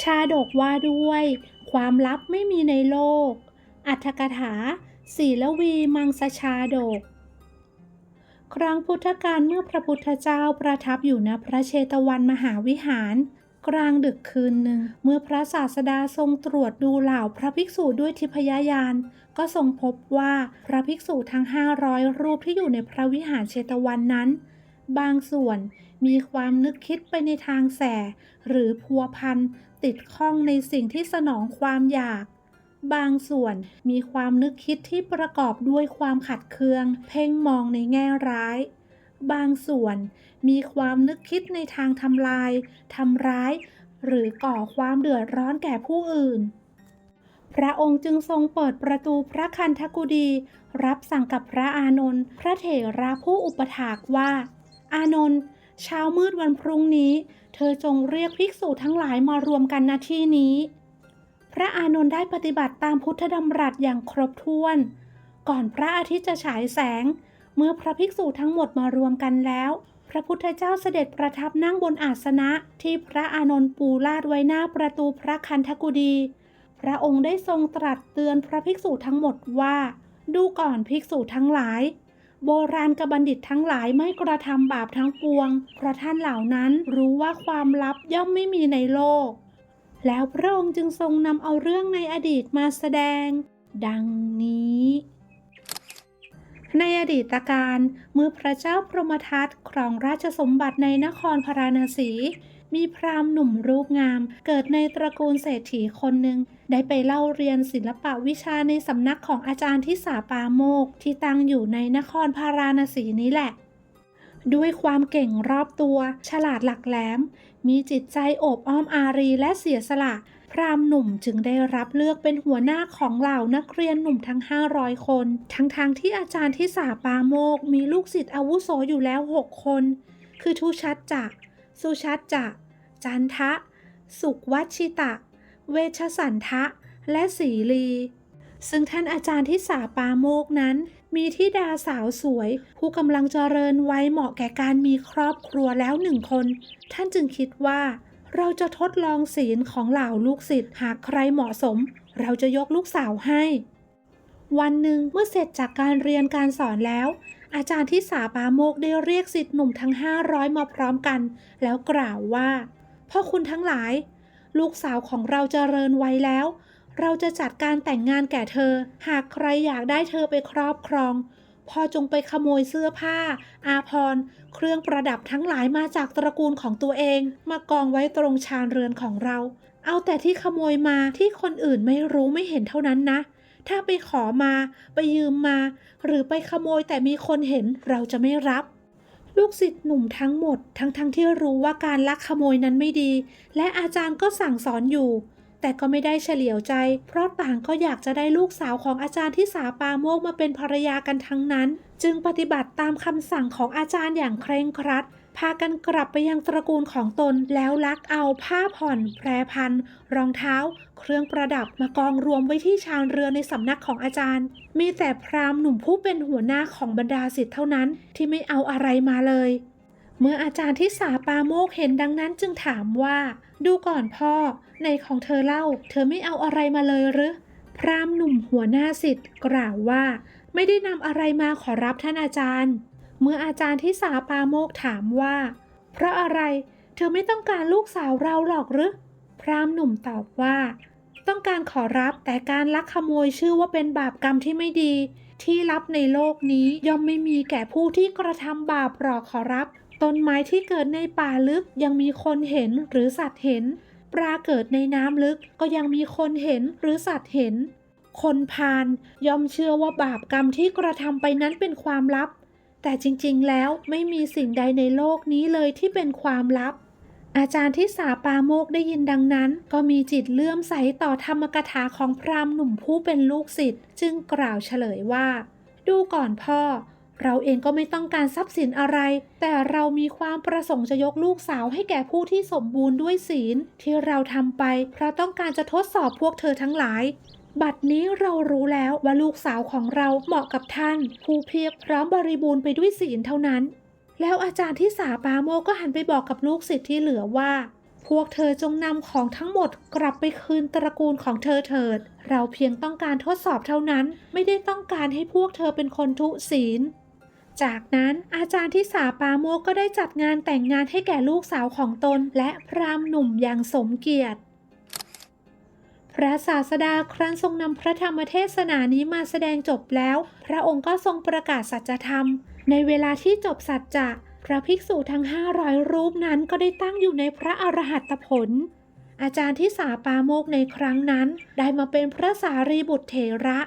ชาดกว่าด้วย ความลับไม่มีในโลก อัตถกถาศีลวีมังสชาดก ครั้งพุทธกาลเมื่อพระพุทธเจ้าประทับอยู่ณพระเชตวันมหาวิหาร กลางดึกคืนหนึ่ง เมื่อพระศาสดาทรงตรวจดูเหล่าพระภิกษุด้วยทิพยญาณก็ทรงพบว่าพระภิกษุทั้ง 500 รูปที่อยู่ในพระวิหารเชตวันนั้น บางส่วนมีความนึกคิดไปในทางแสหรือพัวพัน ติดข้องในสิ่งที่สนองความอยาก บางส่วนมีความนึกคิดที่ประกอบด้วยความขัดเคือง เพ่งมองในแง่ร้าย บางส่วนมีความนึกคิดในทางทำลายทำร้าย หรือก่อความเดือดร้อนแก่ผู้อื่น พระองค์จึงทรงเปิดประตูพระคันธกุฎีรับสั่งกับพระอานนท์พระเถระผู้อุปถากว่า อานนท์ เช้ามืดวันพรุ่งนี้ เธอจงเรียกภิกษุทั้งหลายมารวมกันณที่นี้ พระอานนท์ได้ปฏิบัติตามพุทธดำรัสอย่างครบถ้วน ก่อนพระอาทิตย์จะฉายแสง เมื่อพระภิกษุทั้งหมดมารวมกันแล้ว พระพุทธเจ้าเสด็จประทับนั่งบนอาสนะที่พระอานนท์ปูลาดไว้หน้าประตูพระคันธกุฎีพระองค์ได้ทรงตรัสเตือนพระภิกษุทั้งหมดว่า ดูก่อนภิกษุทั้งหลาย โบราณกบัณฑิตทั้งหลายไม่กระทำบาปทั้งปวง เพราะท่านเหล่านั้นรู้ว่าความลับย่อมไม่มีในโลก แล้วพระองค์จึงทรงนำเอาเรื่องในอดีตมาแสดง ดังนี้ ในอดีตการเมื่อพระเจ้าพรหมทัตครองราชสมบัติในนครพาราณสี มีพราหมณ์หนุ่มรูปงาม เกิดในตระกูลเศรษฐีคนหนึ่งได้ไปเล่าเรียนศิลปะวิชาในสำนักของอาจารย์ที่สาปาโมก ที่ตั้งอยู่ในนครพาราณสีนี้แหละ ด้วยความเก่งรอบตัว ฉลาดหลักแหลม มีจิตใจโอบอ้อมอารีและเสียสละ พราหมณ์หนุ่มจึงได้รับเลือกเป็นหัวหน้าของเหล่านักเรียนหนุ่มทั้ง 500 คน ทั้งๆทที่อาจารย์ที่สาปาโมก มีลูกศิษย์อาวุโสอยู่แล้ว 6 คน คือทุชัดจะสุชัดจะ จันทะ สุขวัชิตะ เวชสันทะ และสีลี ซึ่งท่านอาจารย์ที่สาปาโมกนั้น มีที่ดาสาวสวย ผู้กำลังเจริญวัยเหมาะแก่การมีครอบครัวแล้วหนึ่งคน ท่านจึงคิดว่า เราจะทดลองศีลของเหล่าลูกศิษย์หากใครเหมาะสม เราจะยกลูกสาวให้ วันหนึ่งเมื่อเสร็จจากการเรียนการสอนแล้วอาจารย์ที่สาปาโมกได้เรียกศิษย์หนุ่มทั้ง 500 มาพร้อมกัน แล้วกล่าวว่า พ่อคุณทั้งหลาย ลูกสาวของเราเจริญวัยแล้ว เราจะจัดการแต่งงานแก่เธอ หากใครอยากได้เธอไปครอบครอง พ่อจงไปขโมยเสื้อผ้า อาภรเครื่องประดับทั้งหลายมาจากตระกูลของตัวเอง มากองไว้ตรงชานเรือนของเรา เอาแต่ที่ขโมยมาที่คนอื่นไม่รู้ไม่เห็นเท่านั้นนะถ้าไปขอมา ไปยืมมา หรือไปขโมยแต่มีคนเห็นเราจะไม่รับ ลูกศิษย์หนุ่มทั้งหมด ทั้งๆทที่รู้ว่าการลักขโมยนั้นไม่ดี และอาจารย์ก็สั่งสอนอยู่ แต่ก็ไม่ได้เฉลียวใจ เพราะต่างก็อยากจะได้ลูกสาวของอาจารย์ที่สาปาโมกมาเป็นภรรยากันทั้งนั้น จึงปฏิบัติตามคำสั่งของอาจารย์อย่างเคร่งครัด พากันกลับไปยังตระกูลของตนแล้วลักเอาผ้าผ่อนแพรพัน รองเท้า เครื่องประดับมากองรวมไว้ที่ชานเรือในสำนักของอาจารย์ มีแต่พราหมณ์หนุ่มผู้เป็นหัวหน้าของบรรดาศิษย์เท่านั้นที่ไม่เอาอะไรมาเลย เมื่ออาจารย์ที่สาปาโมกเห็นดังนั้นจึงถามว่า ดูก่อนพ่อ ในของเธอเล่า เธอไม่เอาอะไรมาเลยหรือ พราหมณ์หนุ่มหัวหน้าศิษย์กล่าวว่า ไม่ได้นำอะไรมาขอรับท่านอาจารย์ เมื่ออาจารย์ที่สาปาโมกถามว่า เพราะอะไรเธอไม่ต้องการลูกสาวเราหรอกหรือ พรามหนุ่มตอบว่า ต้องการขอรับแต่การลักขโมยชื่อว่าเป็นบาปกรรมที่ไม่ดี ที่ลับในโลกนี้ย่อมไม่มีแก่ผู้ที่กระทำบาปหรอกขอรับ ต้นไม้ที่เกิดในป่าลึกยังมีคนเห็นหรือสัตว์เห็น ปลาเกิดในน้ำลึกก็ยังมีคนเห็นหรือสัตว์เห็น คนพาลย่อมเชื่อว่าบาปกรรมที่กระทำไปนั้นเป็นความลับ แต่จริงๆ แล้วไม่มีสิ่งใดในโลกนี้เลยที่เป็นความลับ อาจารย์ที่สาปาโมกได้ยินดังนั้น ก็มีจิตเลื่อมใสต่อธรรมกถาของพราหมณ์หนุ่มผู้เป็นลูกศิษย์จึงกล่าวเฉลยว่า ดูก่อนพ่อ เราเองก็ไม่ต้องการทรัพย์สินอะไร แต่เรามีความประสงค์จะยกลูกสาวให้แก่ผู้ที่สมบูรณ์ด้วยศีลที่เราทำไป เพราะต้องการจะทดสอบพวกเธอทั้งหลาย บัดนี้เรารู้แล้วว่าลูกสาวของเราเหมาะกับท่าน ผู้เพียบพร้อมบริบูรณ์ไปด้วยศีลเท่านั้น แล้วอาจารย์ที่สาปาโมกก็หันไปบอกกับลูกศิษย์ที่เหลือว่า พวกเธอจงนำของทั้งหมดกลับไปคืนตระกูลของเธอเถิด เราเพียงต้องการทดสอบเท่านั้น ไม่ได้ต้องการให้พวกเธอเป็นคนทุศีลจากนั้นอาจารย์ที่สาปาโมกก็ได้จัดงานแต่งงานให้แก่ลูกสาวของตน และพรามหนุ่มอย่างสมเกียรติ พระศาสดาครั้นทรงนำพระธรรมเทศนานี้มาแสดงจบแล้ว พระองค์ก็ทรงประกาศสัจธรรม ในเวลาที่จบสัจจะพระภิกษุทั้ง 500 รูปนั้นก็ได้ตั้งอยู่ในพระอรหัตผล อาจารย์ที่สาปาโมกในครั้งนั้น ได้มาเป็นพระสารีบุตรเถระ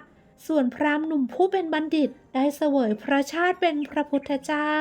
ส่วนพราหมณ์หนุ่มผู้เป็นบัณฑิต ได้เสวยพระชาติเป็นพระพุทธเจ้า